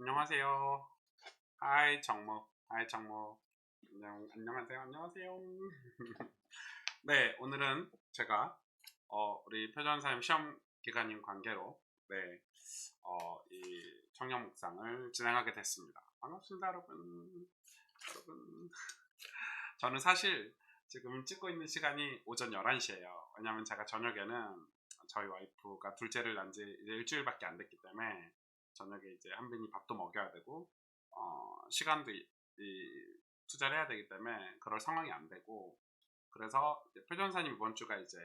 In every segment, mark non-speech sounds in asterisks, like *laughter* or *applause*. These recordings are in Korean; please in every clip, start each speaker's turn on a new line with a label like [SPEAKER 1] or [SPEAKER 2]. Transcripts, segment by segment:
[SPEAKER 1] 안녕하세요. 하이 정모. 하이 정모. 안녕 안녕하세요. 안녕하세요. *laughs* 네 오늘은 제가 어, 우리 표전사님 시험 기간인 관계로 네, 어, 이 청년 묵상을 진행하게 됐습니다. 반갑습니다, 여러분. 여러분. *laughs* 저는 사실 지금 찍고 있는 시간이 오전 11시예요. 왜냐면 제가 저녁에는 저희 와이프가 둘째를 낳은 지 일주일밖에 안 됐기 때문에 저녁에 이제 한빈이 밥도 먹여야 되고 어, 시간도 이, 이, 투자를 해야 되기 때문에 그럴 상황이 안 되고 그래서 표전사님 이번 주가 이제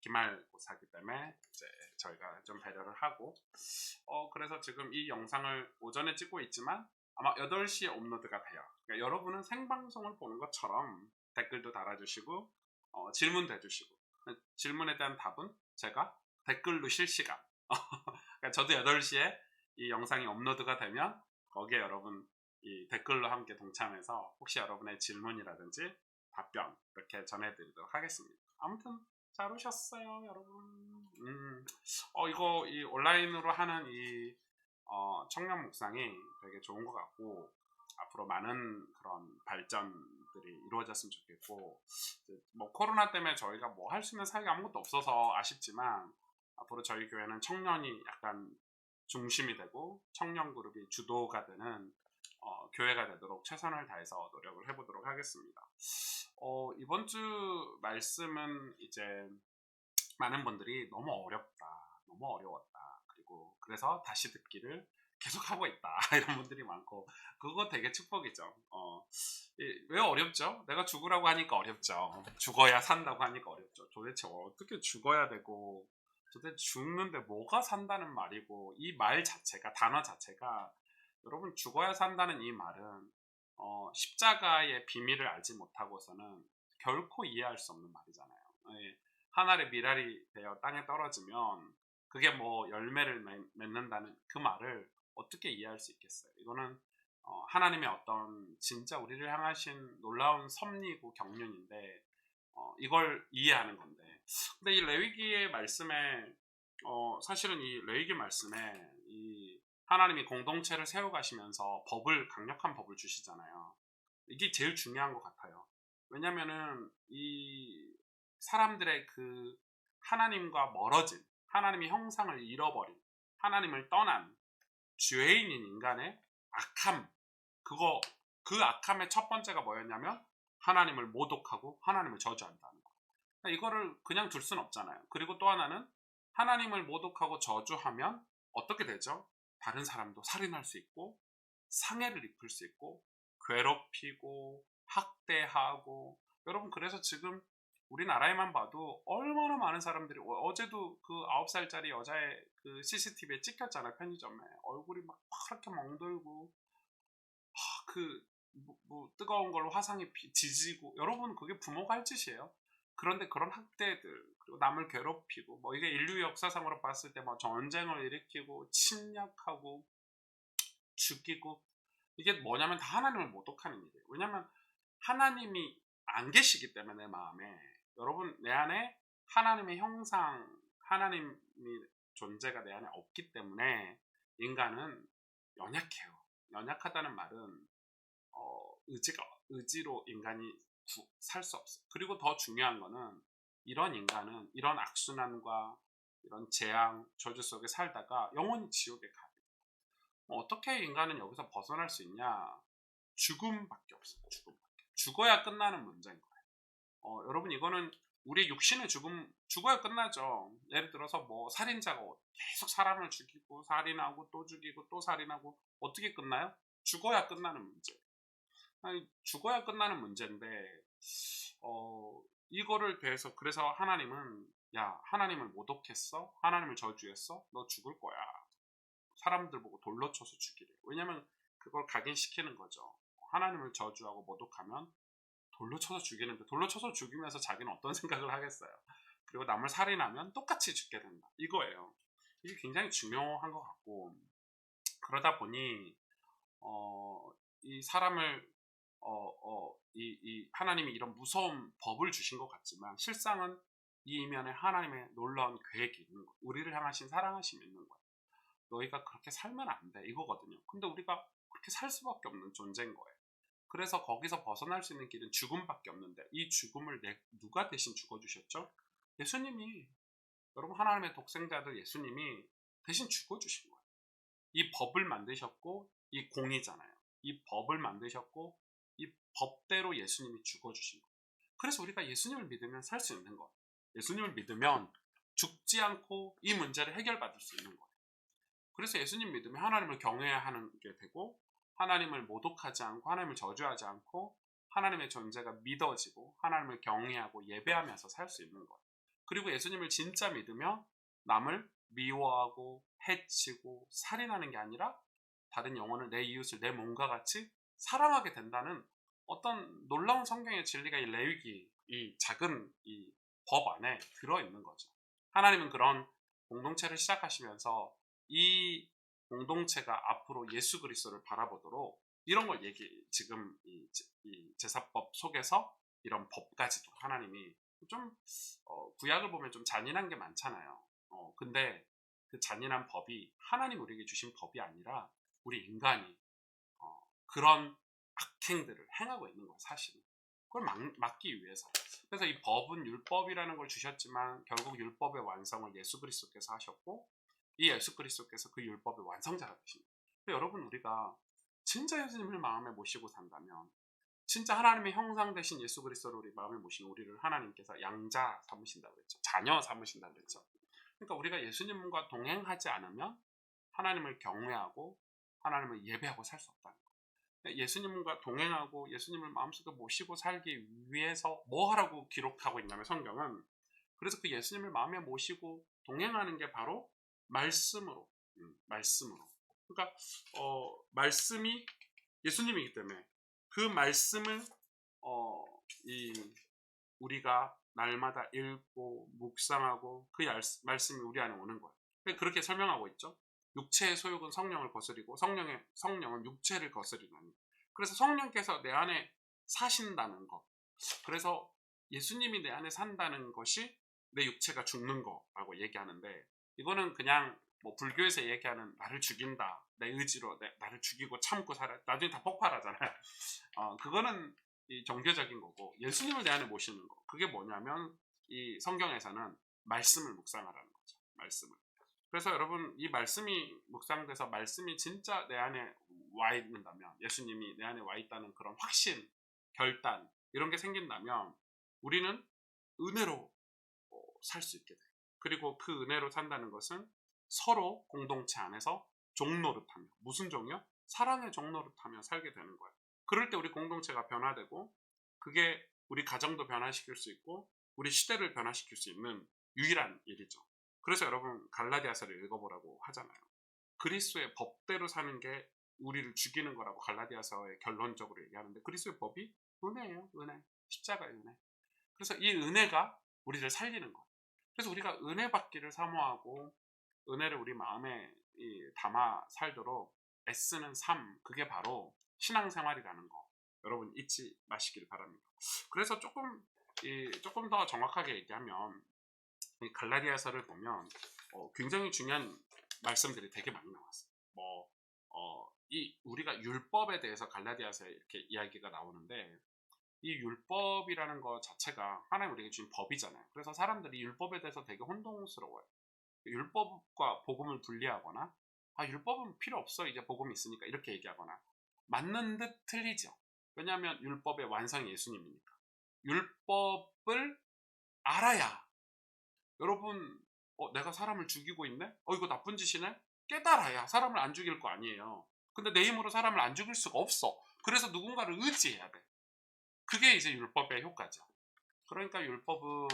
[SPEAKER 1] 기말고사기 때문에 이제 저희가 좀 배려를 하고 어 그래서 지금 이 영상을 오전에 찍고 있지만 아마 8시에 업로드가 돼요. 그러니까 여러분은 생방송을 보는 것처럼 댓글도 달아주시고 어, 질문도 해주시고 질문에 대한 답은 제가 댓글로 실시간 *laughs* 그러니까 저도 8시에 이 영상이 업로드가 되면 거기에 여러분 이 댓글로 함께 동참해서 혹시 여러분의 질문이라든지 답변 이렇게 전해드리도록 하겠습니다. 아무튼 잘 오셨어요, 여러분. 음, 어 이거 이 온라인으로 하는 이 어, 청년 묵상이 되게 좋은 것 같고 앞으로 많은 그런 발전들이 이루어졌으면 좋겠고 뭐 코로나 때문에 저희가 뭐 할 수 있는 사회가 아무것도 없어서 아쉽지만 앞으로 저희 교회는 청년이 약간 중심이 되고 청년 그룹이 주도가 되는 어, 교회가 되도록 최선을 다해서 노력을 해보도록 하겠습니다. 어, 이번 주 말씀은 이제 많은 분들이 너무 어렵다, 너무 어려웠다, 그리고 그래서 다시 듣기를 계속 하고 있다 *laughs* 이런 분들이 많고 그거 되게 축복이죠. 어, 왜 어렵죠? 내가 죽으라고 하니까 어렵죠. 죽어야 산다고 하니까 어렵죠. 도대체 어떻게 죽어야 되고 도대체 죽는데 뭐가 산다는 말이고 이 말 자체가 단어 자체가 여러분 죽어야 산다는 이 말은 어, 십자가의 비밀을 알지 못하고서는 결코 이해할 수 없는 말이잖아요. 예, 하늘의 미랄이 되어 땅에 떨어지면 그게 뭐 열매를 맺는다는 그 말을 어떻게 이해할 수 있겠어요? 이거는 어, 하나님의 어떤 진짜 우리를 향하신 놀라운 섭리고 경륜인데 어, 이걸 이해하는 건데 근데 이 레위기의 말씀에 어, 사실은 이 레위기 말씀에 이 하나님이 공동체를 세워가시면서 법을 강력한 법을 주시잖아요. 이게 제일 중요한 것 같아요. 왜냐면은 이 사람들의 그 하나님과 멀어진 하나님의 형상을 잃어버린 하나님을 떠난 죄인인 인간의 악함 그거 그 악함의 첫 번째가 뭐였냐면 하나님을 모독하고 하나님을 저주한다는 이거를 그냥 둘 수는 없잖아요. 그리고 또 하나는 하나님을 모독하고 저주하면 어떻게 되죠? 다른 사람도 살인할 수 있고 상해를 입힐 수 있고 괴롭히고 학대하고. 여러분 그래서 지금 우리나라에만 봐도 얼마나 많은 사람들이 어, 어제도 그 9살짜리 여자의 그 CCTV에 찍혔잖아요 편의점에. 얼굴이 막 파랗게 멍들고. 하, 그 뭐, 뭐, 뜨거운 걸로 화상이 지지고. 여러분 그게 부모가 할 짓이에요 그런데 그런 학대들 그리고 남을 괴롭히고 뭐 이게 인류 역사상으로 봤을 때 뭐 전쟁을 일으키고 침략하고 죽이고 이게 뭐냐면 다 하나님을 모독하는 일이에요. 왜냐면 하나님이 안 계시기 때문에 내 마음에 여러분 내 안에 하나님의 형상 하나님이 존재가 내 안에 없기 때문에 인간은 연약해요. 연약하다는 말은 어, 의지가 의지로 인간이 살 수 없어요. 그리고 더 중요한 거는 이런 인간은 이런 악순환과 이런 재앙, 저주 속에 살다가 영원히 지옥에 가요. 뭐 어떻게 인간은 여기서 벗어날 수 있냐? 죽음밖에 없어요. 죽음밖에. 죽어야 끝나는 문제인 거예요. 어, 여러분 이거는 우리 육신의 죽음 죽어야 끝나죠. 예를 들어서 뭐 살인자가 계속 사람을 죽이고 살인하고 또 죽이고 또 살인하고 어떻게 끝나요? 죽어야 끝나는 문제. 아니, 죽어야 끝나는 문제인데 어, 이거를 대해서 그래서 하나님은 야 하나님을 모독했어? 하나님을 저주했어? 너 죽을 거야. 사람들 보고 돌로 쳐서 죽이래. 왜냐면 그걸 각인시키는 거죠. 하나님을 저주하고 모독하면 돌로 쳐서 죽이는데 돌로 쳐서 죽이면서 자기는 어떤 *laughs* 생각을 하겠어요? 그리고 남을 살인하면 똑같이 죽게 된다. 이거예요. 이게 굉장히 중요한 것 같고. 그러다 보니 어, 이 사람을 어, 어, 이, 이 하나님이 이런 무서운 법을 주신 것 같지만 실상은 이 이면에 하나님의 놀라운 계획이 있는 거예요. 우리를 향하신 사랑하심이 있는 거예요. 너희가 그렇게 살면 안 돼. 이거거든요. 근데 우리가 그렇게 살 수밖에 없는 존재인 거예요. 그래서 거기서 벗어날 수 있는 길은 죽음밖에 없는데 이 죽음을 내, 누가 대신 죽어주셨죠? 예수님이 여러분 하나님의 독생자들 예수님이 대신 죽어주신 거예요. 이 법을 만드셨고 이 공이잖아요. 이 법을 만드셨고 이 법대로 예수님이 죽어주신 거예요. 그래서 우리가 예수님을 믿으면 살 수 있는 거예요. 예수님을 믿으면 죽지 않고 이 문제를 해결받을 수 있는 거예요. 그래서 예수님 믿으면 하나님을 경외해야 하는 게 되고 하나님을 모독하지 않고 하나님을 저주하지 않고 하나님의 존재가 믿어지고 하나님을 경외하고 예배하면서 살 수 있는 거예요. 그리고 예수님을 진짜 믿으면 남을 미워하고 해치고 살인하는 게 아니라 다른 영혼을 내 이웃을 내 몸과 같이 사랑하게 된다는 어떤 놀라운 성경의 진리가 이 레위기 이 작은 이 법 안에 들어 있는 거죠. 하나님은 그런 공동체를 시작하시면서 이 공동체가 앞으로 예수 그리스도를 바라보도록 이런 걸 얘기 지금 이, 이 제사법 속에서 이런 법까지도 하나님이 좀 어, 구약을 보면 좀 잔인한 게 많잖아요. 어, 근데 그 잔인한 법이 하나님 우리에게 주신 법이 아니라 우리 인간이 어, 그런 악행들을 행하고 있는 거예요, 사실은. 그걸 막, 막기 위해서. 그래서 이 법은 율법이라는 걸 주셨지만 결국 율법의 완성을 예수 그리스도께서 하셨고 이 예수 그리스도께서 그 율법의 완성자가 되십니다. 여러분 우리가 진짜 예수님을 마음에 모시고 산다면 진짜 하나님의 형상 되신 예수 그리스도를 우리 마음에 모시면 우리를 하나님께서 양자 삼으신다고 그랬죠. 자녀 삼으신다고 그랬죠. 그러니까 우리가 예수님과 동행하지 않으면 하나님을 경외하고 하나님을 예배하고 살 수 없다는 거 예수님과 동행하고 예수님을 마음속에 모시고 살기 위해서 뭐 하라고 기록하고 있냐면 성경은 그래서 그 예수님을 마음에 모시고 동행하는 게 바로 말씀으로, 음, 말씀으로. 그러니까 어, 말씀이 예수님이기 때문에 그 말씀을 어, 이 우리가 날마다 읽고 묵상하고 그 말씀이 우리 안에 오는 거예요. 그렇게 설명하고 있죠. 육체의 소욕은 성령을 거스리고 성령의 성령은 육체를 거스리나니. 그래서 성령께서 내 안에 사신다는 것. 그래서 예수님이 내 안에 산다는 것이 내 육체가 죽는 거라고 얘기하는데 이거는 그냥 뭐 불교에서 얘기하는 나를 죽인다 내 의지로 내, 나를 죽이고 참고 살아 나중에 다 폭발하잖아요. *laughs* 어, 그거는 이 종교적인 거고 예수님을 내 안에 모시는 거 그게 뭐냐면 이 성경에서는 말씀을 묵상하라는 거죠. 말씀을. 그래서 여러분 이 말씀이 묵상돼서 말씀이 진짜 내 안에 와 있는다면 예수님이 내 안에 와 있다는 그런 확신, 결단 이런 게 생긴다면 우리는 은혜로 어, 살수 있게 돼요. 그리고 그 은혜로 산다는 것은 서로 공동체 안에서 종노릇하며 무슨 종이요? 사랑의 종노릇하며 살게 되는 거예요. 그럴 때 우리 공동체가 변화되고 그게 우리 가정도 변화시킬 수 있고 우리 시대를 변화시킬 수 있는 유일한 일이죠. 그래서 여러분 갈라디아서를 읽어보라고 하잖아요. 그리스도의 법대로 사는 게 우리를 죽이는 거라고 갈라디아서의 결론적으로 얘기하는데 그리스도의 법이 은혜예요. 은혜. 십자가의 은혜. 그래서 이 은혜가 우리를 살리는 거예요. 그래서 우리가 은혜 받기를 사모하고 은혜를 우리 마음에 담아 살도록 애쓰는 삶 그게 바로 신앙생활이라는 거 여러분 잊지 마시길 바랍니다. 그래서 조금 조금 더 정확하게 얘기하면 갈라디아서를 보면 어, 굉장히 중요한 말씀들이 되게 많이 나왔어요. 뭐 어, 이 우리가 율법에 대해서 갈라디아서에 이렇게 이야기가 나오는데 이 율법이라는 것 자체가 하나님 우리에게 주신 법이잖아요. 그래서 사람들이 율법에 대해서 되게 혼동스러워요. 율법과 복음을 분리하거나 아 율법은 필요 없어 이제 복음이 있으니까 이렇게 얘기하거나 맞는 듯 틀리죠. 왜냐하면 율법의 완성이 예수님이니까. 율법을 알아야 여러분 어, 내가 사람을 죽이고 있네? 어 이거 나쁜 짓이네? 깨달아야 사람을 안 죽일 거 아니에요. 근데 내 힘으로 사람을 안 죽일 수가 없어. 그래서 누군가를 의지해야 돼. 그게 이제 율법의 효과죠. 그러니까 율법은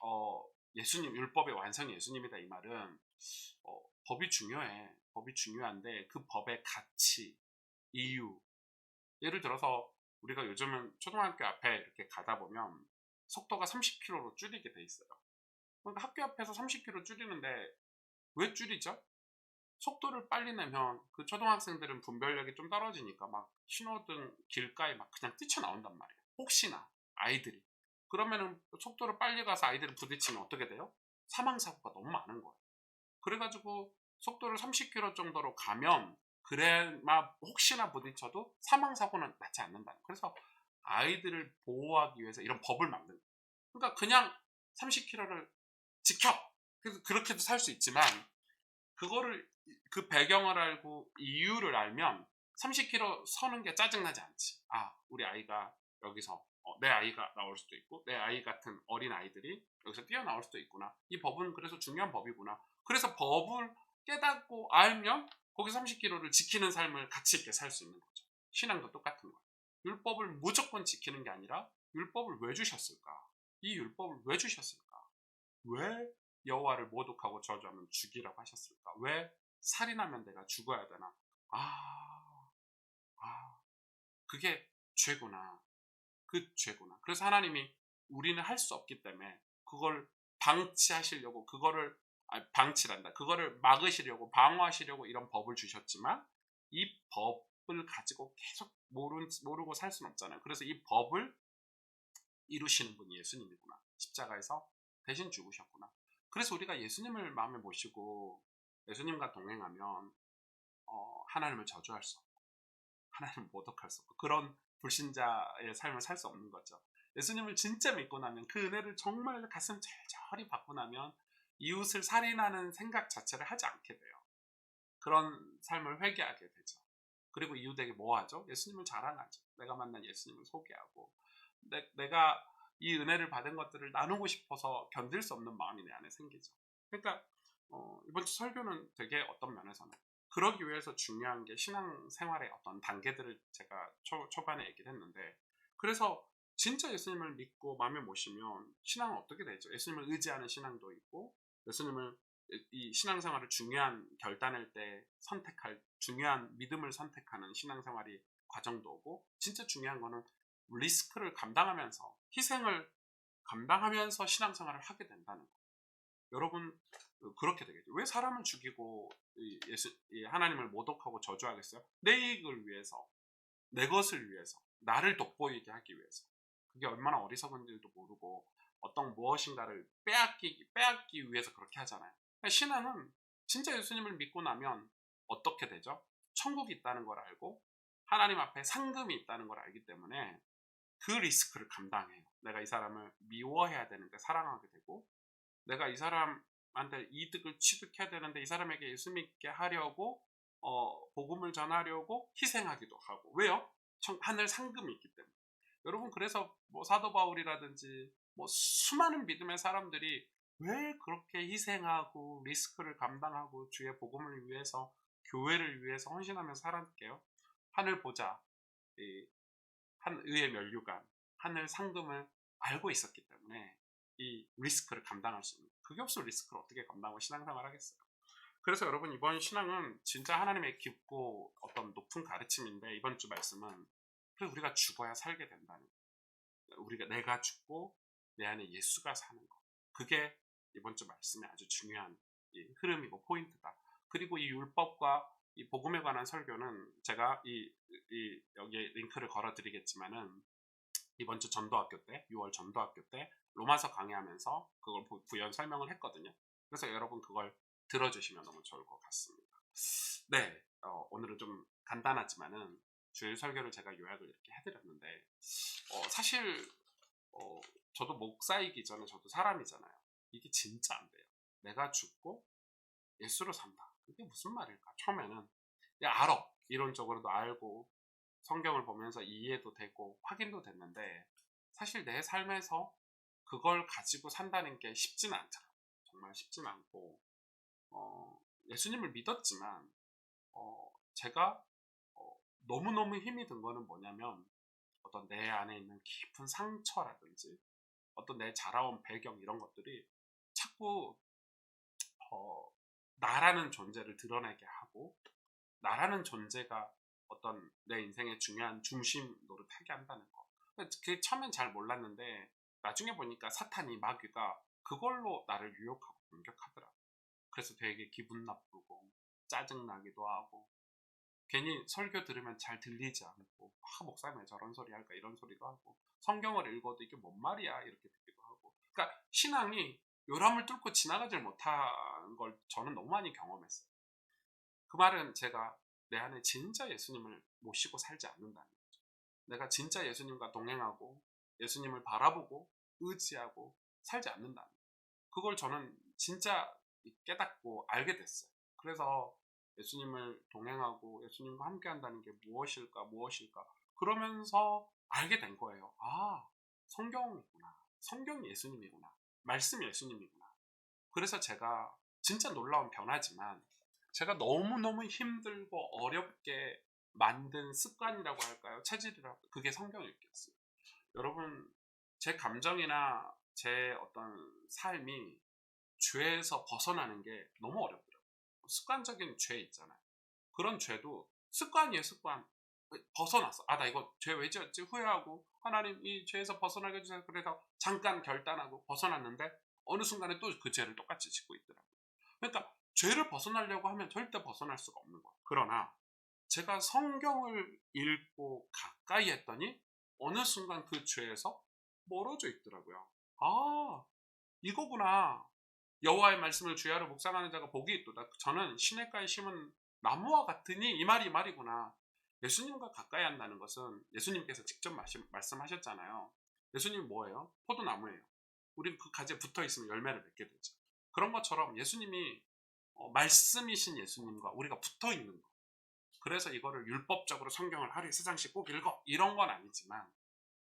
[SPEAKER 1] 어, 예수님 율법의 완성이 예수님이다 이 말은 어, 법이 중요해. 법이 중요한데 그 법의 가치, 이유. 예를 들어서 우리가 요즘은 초등학교 앞에 이렇게 가다 보면 속도가 30km로 줄이게 돼 있어요. 그러니까 학교 앞에서 30km 줄이는데 왜 줄이죠? 속도를 빨리 내면 그 초등학생들은 분별력이 좀 떨어지니까 막 신호등 길가에 막 그냥 뛰쳐나온단 말이에요. 혹시나 아이들이. 그러면은 속도를 빨리 가서 아이들을 부딪히면 어떻게 돼요? 사망사고가 너무 많은 거예요. 그래가지고 속도를 30km 정도로 가면 그래마 혹시나 부딪혀도 사망 사고는 나지 않는다. 그래서 아이들을 보호하기 위해서 이런 법을 만든 거예요. 그러니까 그냥 30km를 지켜. 그렇게도 살 수 있지만 그거를 그 배경을 알고 이유를 알면 30km 서는 게 짜증나지 않지. 아, 우리 아이가 여기서 어, 내 아이가 나올 수도 있고 내 아이 같은 어린 아이들이 여기서 뛰어나올 수도 있구나. 이 법은 그래서 중요한 법이구나. 그래서 법을 깨닫고 알면 거기 30km를 지키는 삶을 가치 있게 살 수 있는 거죠. 신앙도 똑같은 거예요. 율법을 무조건 지키는 게 아니라 율법을 왜 주셨을까? 이 율법을 왜 주셨을까? 왜 여호와를 모독하고 저주하면 죽이라고 하셨을까? 왜 살인하면 내가 죽어야 되나? 아, 아, 그게 죄구나. 그 죄구나. 그래서 하나님이 우리는 할 수 없기 때문에 그걸 방치하시려고 그거를 아, 방치란다. 그거를 막으시려고 방어하시려고 이런 법을 주셨지만 이 법을 가지고 계속 모르, 모르고 살 수는 없잖아요. 그래서 이 법을 이루시는 분이 예수님이구나. 십자가에서 대신 죽으셨구나. 그래서 우리가 예수님을 마음에 모시고 예수님과 동행하면 어, 하나님을 저주할 수 없고 하나님을 모독할 수 없고 그런 불신자의 삶을 살 수 없는 거죠. 예수님을 진짜 믿고 나면 그 은혜를 정말 가슴 절절히 받고 나면 이웃을 살인하는 생각 자체를 하지 않게 돼요. 그런 삶을 회개하게 되죠. 그리고 이웃에게 뭐 하죠? 예수님을 자랑하죠. 내가 만난 예수님을 소개하고 내, 가 이 은혜를 받은 것들을 나누고 싶어서 견딜 수 없는 마음이 내 안에 생기죠. 그러니까 어, 이번 주 설교는 되게 어떤 면에서는 그러기 위해서 중요한 게 신앙생활의 어떤 단계들을 제가 초, 초반에 얘기를 했는데 그래서 진짜 예수님을 믿고 마음에 모시면 신앙은 어떻게 되죠? 예수님을 의지하는 신앙도 있고 예수님을 이 신앙생활을 중요한 결단할 때 선택할 중요한 믿음을 선택하는 신앙생활이 과정도 오고 진짜 중요한 거는 리스크를 감당하면서 희생을 감당하면서 신앙생활을 하게 된다는 거. 여러분 그렇게 되겠죠. 왜 사람을 죽이고 예수, 하나님을 모독하고 저주하겠어요? 내 이익을 위해서, 내 것을 위해서, 나를 돋보이게 하기 위해서. 그게 얼마나 어리석은지도 모르고 어떤 무엇인가를 빼앗기, 빼앗기 위해서 그렇게 하잖아요. 그러니까 신앙은 진짜 예수님을 믿고 나면 어떻게 되죠? 천국이 있다는 걸 알고 하나님 앞에 상금이 있다는 걸 알기 때문에 그 리스크를 감당해요. 내가 이 사람을 미워해야 되는데 사랑하게 되고 내가 이 사람한테 이득을 취득해야 되는데 이 사람에게 예수 믿게 하려고 어, 복음을 전하려고 희생하기도 하고 왜요? 하늘 상금이 있기 때문에 여러분 그래서 뭐 사도 바울이라든지 뭐 수많은 믿음의 사람들이 왜 그렇게 희생하고 리스크를 감당하고 주의 복음을 위해서 교회를 위해서 헌신하며 살았게요? 하늘 보자 한 의의 면류관 하늘 상금을 알고 있었기 때문에 이 리스크를 감당할 수 있는 그게 없으면 리스크를 어떻게 감당하고 신앙생활 하겠어요? 그래서 여러분 이번 신앙은 진짜 하나님의 깊고 어떤 높은 가르침인데 이번 주 말씀은 그래 우리가 죽어야 살게 된다는 거 우리가 내가 죽고 내 안에 예수가 사는 거. 그게 이번 주 말씀의 아주 중요한 흐름이고 포인트다. 그리고 이 율법과 이 복음에 관한 설교는 제가 이, 이 여기에 링크를 걸어 드리겠지만은 이번 주 전도학교 때 6월 전도학교 때 로마서 강의하면서 그걸 부연 설명을 했거든요. 그래서 여러분 그걸 들어주시면 너무 좋을 것 같습니다. 네, 어, 오늘은 좀 간단하지만은 주일 설교를 제가 요약을 이렇게 해드렸는데 어, 사실 어, 저도 목사이기 전에 저도 사람이잖아요. 이게 진짜 안 돼요. 내가 죽고 예수로 산다. 이게 무슨 말일까? 처음에는 야, 알아. 이론적으로도 알고 성경을 보면서 이해도 되고 확인도 됐는데 사실 내 삶에서 그걸 가지고 산다는 게 쉽지는 않잖아. 정말 쉽지는 않고 어, 예수님을 믿었지만 어, 제가 어, 너무너무 힘이 든 거는 뭐냐면 어떤 내 안에 있는 깊은 상처라든지 어떤 내 자라온 배경 이런 것들이 자꾸 어, 나라는 존재를 드러내게 하고 나라는 존재가 어떤 내 인생의 중요한 중심 노릇하게 한다는 거. 그게 처음엔 잘 몰랐는데 나중에 보니까 사탄이 마귀가 그걸로 나를 유혹하고 공격하더라. 그래서 되게 기분 나쁘고 짜증나기도 하고 괜히 설교 들으면 잘 들리지 않고 아 목사님 왜 저런 소리 할까 이런 소리도 하고 성경을 읽어도 이게 뭔 말이야 이렇게 듣기도 하고 그러니까 신앙이 요람을 뚫고 지나가질 못한 걸 저는 너무 많이 경험했어요. 그 말은 제가 내 안에 진짜 예수님을 모시고 살지 않는다는 거죠. 내가 진짜 예수님과 동행하고 예수님을 바라보고 의지하고 살지 않는다는 거죠. 그걸 저는 진짜 깨닫고 알게 됐어요. 그래서 예수님을 동행하고 예수님과 함께 한다는 게 무엇일까, 무엇일까. 그러면서 알게 된 거예요. 아, 성경이구나. 성경이 예수님이구나. 말씀이 예수님이구나. 그래서 제가 진짜 놀라운 변화지만 제가 너무너무 힘들고 어렵게 만든 습관이라고 할까요? 체질이라고 그게 성경 읽기였어요. 여러분 제 감정이나 제 어떤 삶이 죄에서 벗어나는 게 너무 어렵더라고요. 습관적인 죄 있잖아요. 그런 죄도 습관이에요, 습관. 벗어났어. 아, 나 이거 죄 왜 지었지? 후회하고 하나님 이 죄에서 벗어나게 해주세요. 그래서 잠깐 결단하고 벗어났는데 어느 순간에 또 그 죄를 똑같이 짓고 있더라고요. 그러니까 죄를 벗어나려고 하면 절대 벗어날 수가 없는 거예요. 그러나 제가 성경을 읽고 가까이 했더니 어느 순간 그 죄에서 멀어져 있더라고요. 아, 이거구나. 여호와의 말씀을 주야로 묵상하는 자가 복이 있도다. 저는 시냇가에 심은 나무와 같으니 이 말이 이 말이구나. 예수님과 가까이 한다는 것은 예수님께서 직접 말씀하셨잖아요. 예수님 뭐예요? 포도나무예요. 우린 그 가지에 붙어 있으면 열매를 맺게 되죠. 그런 것처럼 예수님이 어, 말씀이신 예수님과 우리가 붙어 있는 거. 그래서 이거를 율법적으로 성경을 하루에 세 장씩 꼭 읽어 이런 건 아니지만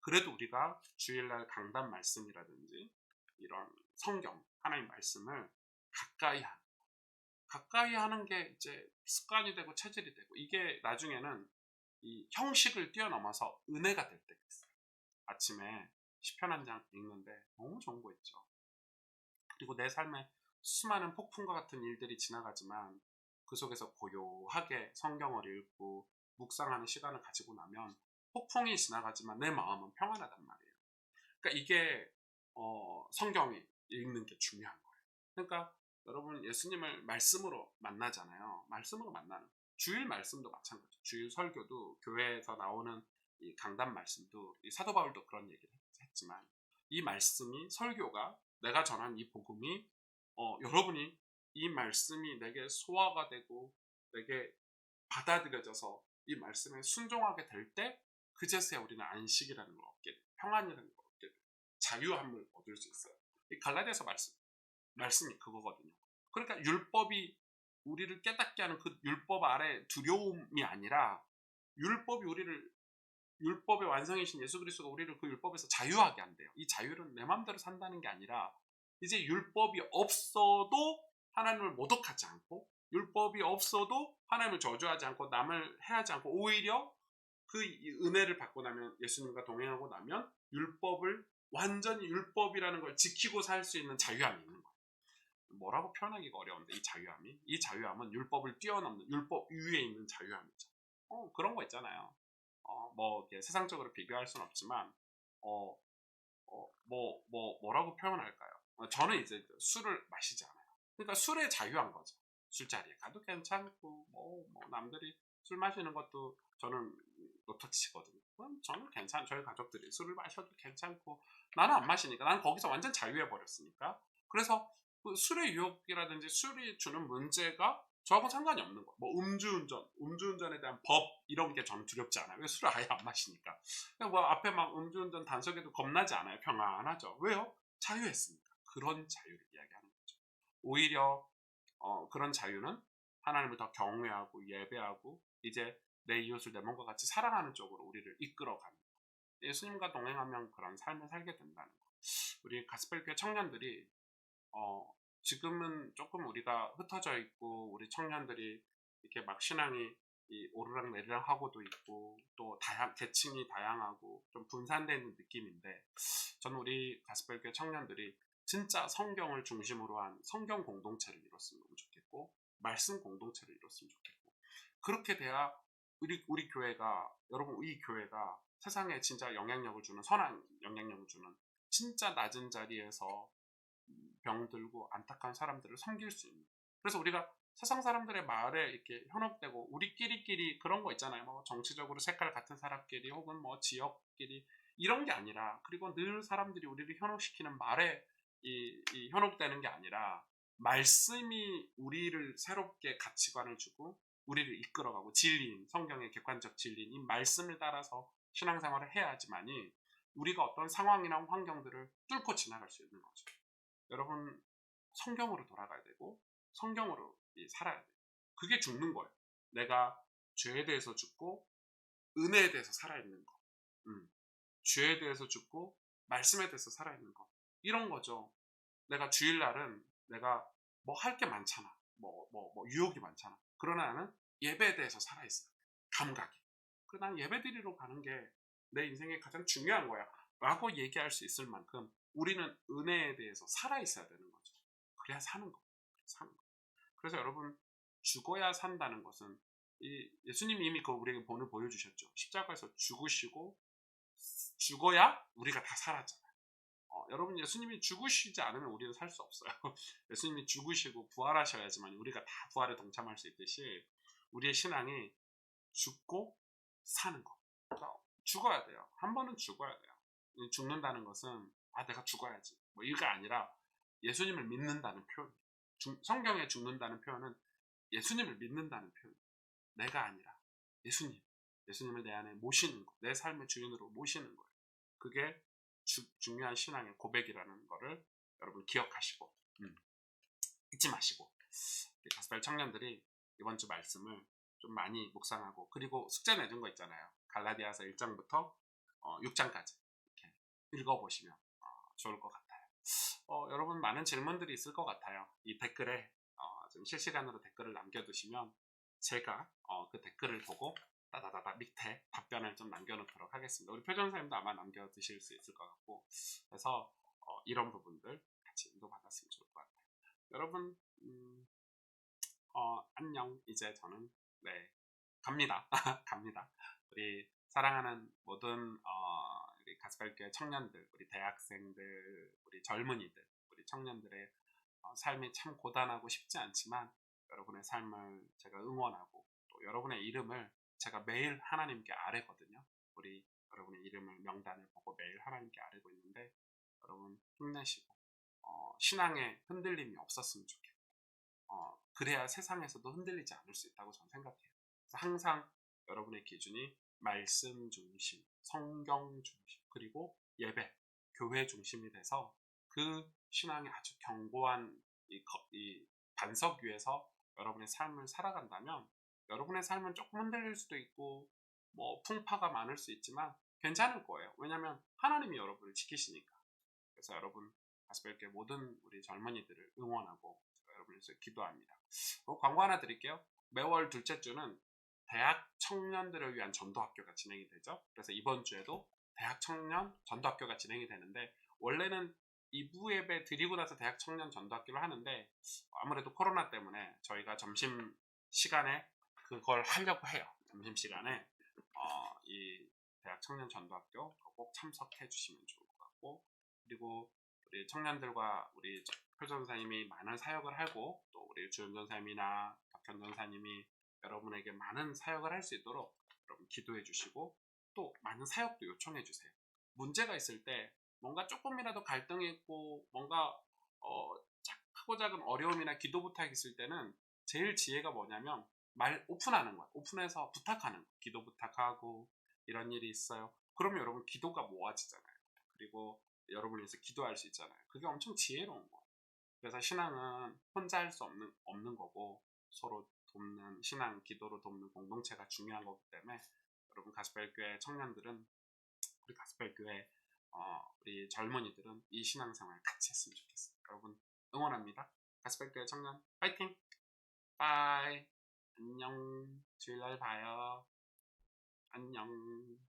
[SPEAKER 1] 그래도 우리가 주일날 강단 말씀이라든지 이런 성경 하나님 말씀을 가까이 하는 가까이 하는 게 이제 습관이 되고 체질이 되고 이게 나중에는 이 형식을 뛰어넘어서 은혜가 될 때가 있어요. 아침에 시편 한 장 읽는데 너무 좋은 거 있죠. 그리고 내 삶에 수많은 폭풍과 같은 일들이 지나가지만 그 속에서 고요하게 성경을 읽고 묵상하는 시간을 가지고 나면 폭풍이 지나가지만 내 마음은 평안하단 말이에요. 그러니까 이게 어, 성경이 읽는 게 중요한 거예요. 그러니까 여러분 예수님을 말씀으로 만나잖아요. 말씀으로 만나는 주일 말씀도 마찬가지. 주일 설교도 교회에서 나오는 이 강단 말씀도 이 사도 바울도 그런 얘기를 했지만 이 말씀이 설교가 내가 전한 이 복음이 어, 여러분이 이 말씀이 내게 소화가 되고 내게 받아들여져서 이 말씀에 순종하게 될 때 그제서야 우리는 안식이라는 걸 얻게 돼 평안이라는 걸 얻게 돼 자유함을 얻을 수 있어요. 이 갈라디아서 말씀 말씀이 그거거든요. 그러니까 율법이 우리를 깨닫게 하는 그 율법 아래 두려움이 아니라 율법이 우리를 율법의 완성이신 예수 그리스도가 우리를 그 율법에서 자유하게 한대요. 이 자유는 내 마음대로 산다는 게 아니라 이제 율법이 없어도 하나님을 모독하지 않고 율법이 없어도 하나님을 저주하지 않고 남을 해하지 않고 오히려 그 은혜를 받고 나면 예수님과 동행하고 나면 율법을 완전히 율법이라는 걸 지키고 살 수 있는 자유함이 있는 거예요. 뭐라고 표현하기가 어려운데 이 자유함이 이 자유함은 율법을 뛰어넘는 율법 위에 있는 자유함이죠. 어, 그런 거 있잖아요. 어, 뭐 세상적으로 비교할 수는 없지만 어, 어, 뭐, 뭐 뭐라고 표현할까요? 어, 저는 이제 술을 마시지 않아요. 그러니까 술에 자유한 거죠. 술자리에 가도 괜찮고 뭐, 뭐 남들이 술 마시는 것도 저는 노터치거든요. 그럼 저는 괜찮. 저희 가족들이 술을 마셔도 괜찮고 나는 안 마시니까 나는 거기서 완전 자유해 버렸으니까. 그래서 그 술의 유혹이라든지 술이 주는 문제가 저하고 상관이 없는 거. 뭐 음주운전, 음주운전에 대한 법 이런 게 저는 두렵지 않아요. 왜 술을 아예 안 마시니까. 뭐 앞에 막 음주운전 단속에도 겁나지 않아요. 평안하죠. 왜요? 자유했으니까. 그런 자유를 이야기하는 거죠. 오히려 어, 그런 자유는 하나님을 더 경외하고 예배하고 이제 내 이웃을 내 몸과 같이 사랑하는 쪽으로 우리를 이끌어가는 거. 예수님과 동행하면 그런 삶을 살게 된다는 거. 우리 가스펠교회 청년들이 어, 지금은 조금 우리가 흩어져 있고 우리 청년들이 이렇게 막 신앙이 이 오르락 내리락 하고도 있고 또 다양 계층이 다양하고 좀 있는 느낌인데 저는 우리 가스펠교회 청년들이 진짜 성경을 중심으로 한 성경 공동체를 이뤘으면 좋겠고 말씀 공동체를 이뤘으면 좋겠고 그렇게 돼야 우리 우리 교회가 여러분 이 교회가 세상에 진짜 영향력을 주는 선한 영향력을 주는 진짜 낮은 자리에서 병들고 안타까운 사람들을 섬길 수 있는. 그래서 우리가 세상 사람들의 말에 이렇게 현혹되고 우리끼리끼리 그런 거 있잖아요. 뭐 정치적으로 색깔 같은 사람끼리 혹은 뭐 지역끼리 이런 게 아니라 그리고 늘 사람들이 우리를 현혹시키는 말에 이, 이 현혹되는 게 아니라 말씀이 우리를 새롭게 가치관을 주고 우리를 이끌어가고 진리인 성경의 객관적 진리인 이 말씀을 따라서 신앙생활을 해야 하지만이 우리가 어떤 상황이나 환경들을 뚫고 지나갈 수 있는 거죠. 여러분 성경으로 돌아가야 되고 성경으로 살아야 돼요. 그게 죽는 거예요. 내가 죄에 대해서 죽고 은혜에 대해서 살아있는 거. 음. 죄에 대해서 죽고 말씀에 대해서 살아있는 거. 이런 거죠. 내가 주일날은 내가 뭐 할 게 많잖아. 뭐, 뭐, 뭐, 유혹이 많잖아. 그러나 나는 예배에 대해서 살아있어. 감각이. 그난 예배 드리러 가는 게 내 인생에 가장 중요한 거야. 라고 얘기할 수 있을 만큼 우리는 은혜에 대해서 살아 있어야 되는 거죠. 그래야 사는 거. 사는 거. 그래서 여러분, 죽어야 산다는 것은 이 예수님이 이미 그 우리에게 본을 보여주셨죠. 십자가에서 죽으시고 죽어야 우리가 다 살았잖아요. 어, 여러분 예수님이 죽으시지 않으면 우리는 살 수 없어요. *laughs* 예수님이 죽으시고 부활하셔야지만 우리가 다 부활에 동참할 수 있듯이 우리의 신앙이 죽고 사는 거. 그러니까 죽어야 돼요. 한 번은 죽어야 돼요. 죽는다는 것은 아 내가 죽어야지. 뭐 이가 아니라 예수님을 믿는다는 표현. 성경에 죽는다는 표현은 예수님을 믿는다는 표현. 내가 아니라 예수님. 예수님을 내 안에 모시는 거. 내 삶의 주인으로 모시는 거예요. 그게 주, 중요한 신앙의 고백이라는 거를 여러분 기억하시고 음, 잊지 마시고 가스펠 청년들이 이번 주 말씀을 좀 많이 묵상하고 그리고 숙제 내준 거 있잖아요. 갈라디아서 1장부터 어, 6장까지 이렇게 읽어보시면 어, 좋을 것 같아요. 어, 여러분 많은 질문들이 있을 것 같아요. 이 댓글에 어, 좀 실시간으로 댓글을 남겨두시면 제가 어, 그 댓글을 보고 따다다다 밑에 답변을 좀 남겨놓도록 하겠습니다. 우리 표정사님도 아마 남겨두실 수 있을 것 같고 그래서 어, 이런 부분들 같이 인도받았으면 좋을 것 같아요. 여러분 음, 어, 안녕 이제 저는 네 갑니다 *laughs* 갑니다 우리 사랑하는 모든 어, 우리 가스펠교회 청년들 우리 대학생들 우리 젊은이들 우리 청년들의 어, 삶이 참 고단하고 쉽지 않지만 여러분의 삶을 제가 응원하고 또 여러분의 이름을 제가 매일 하나님께 아뢰거든요. 우리 여러분의 이름을 명단을 보고 매일 하나님께 아뢰고 있는데 여러분 힘내시고 어, 신앙에 흔들림이 없었으면 좋겠고 어, 그래야 세상에서도 흔들리지 않을 수 있다고 저는 생각해요. 그래서 항상 여러분의 기준이 말씀 중심, 성경 중심, 그리고 예배, 교회 중심이 돼서 그 신앙이 아주 견고한 이, 이 반석 위에서 여러분의 삶을 살아간다면 여러분의 삶은 조금 흔들릴 수도 있고 뭐 풍파가 많을 수 있지만 괜찮을 거예요. 왜냐하면 하나님이 여러분을 지키시니까. 그래서 여러분 가스펠교 모든 우리 젊은이들을 응원하고 여러분을 위해서 기도합니다. 어, 광고 하나 드릴게요. 매월 둘째 주는 대학 청년들을 위한 전도학교가 진행이 되죠. 그래서 이번 주에도 대학 청년 전도학교가 진행이 되는데 원래는 2부 예배 드리고 나서 대학 청년 전도학교를 하는데 아무래도 코로나 때문에 저희가 점심 시간에 그걸 하려고 해요. 점심 시간에 어, 이 대학 청년 전도학교 꼭 참석해 주시면 좋을 것 같고 그리고 우리 청년들과 우리 표 전사님이 많은 사역을 하고 또 우리 주연 전사님이나 박현 전사님이 여러분에게 많은 사역을 할 수 있도록 여러분 기도해 주시고 또 많은 사역도 요청해 주세요. 문제가 있을 때 뭔가 조금이라도 갈등이 있고 뭔가 어, 크고 작은 어려움이나 기도 부탁이 있을 때는 제일 지혜가 뭐냐면 말 오픈하는 거야. 오픈해서 부탁하는 거. 기도 부탁하고 이런 일이 있어요. 그러면 여러분 기도가 모아지잖아요. 그리고 여러분을 위해서 기도할 수 있잖아요. 그게 엄청 지혜로운 거예요. 그래서 신앙은 혼자 할 수 없는 없는 거고 서로 돕는 신앙, 기도로 돕는 공동체가 중요한 거기 때문에 여러분 가스펠 교회 청년들은 우리 가스펠 교회 어, 우리 젊은이들은 이 신앙생활 같이 했으면 좋겠어요. 여러분 응원합니다. 가스펠 교회 청년 파이팅! 바이! 안녕. 주일날 봐요. 안녕.